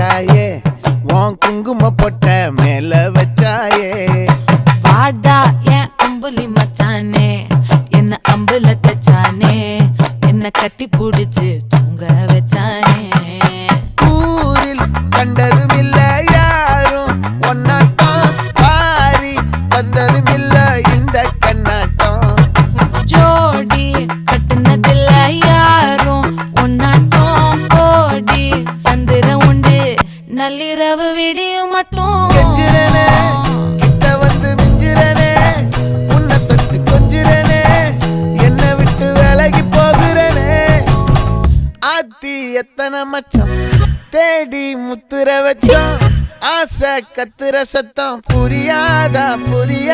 வச்சாயே உன் குங்கும பொட்ட மேல வச்சாயே. பாடா என் அம்புலி மச்சானே என்ன அம்புல தச்சானே என்ன கட்டி பிடிச்சு தூங்க வச்சானே. ஊரில் கண்டதும் நள்ளிரவு விடியும் மட்டும். கெஞ்சிரனே கிட்ட வந்து மிஞ்சிரனே உன்னை தொட்டு கொஞ்சிரனே என்னை விட்டு விலகி போகிறனே. ஆத்தி எத்தனை மச்சம் தேடி முத்துற வச்சோம். ஆசை கத்துற சத்தம் புரியாதா புரியா?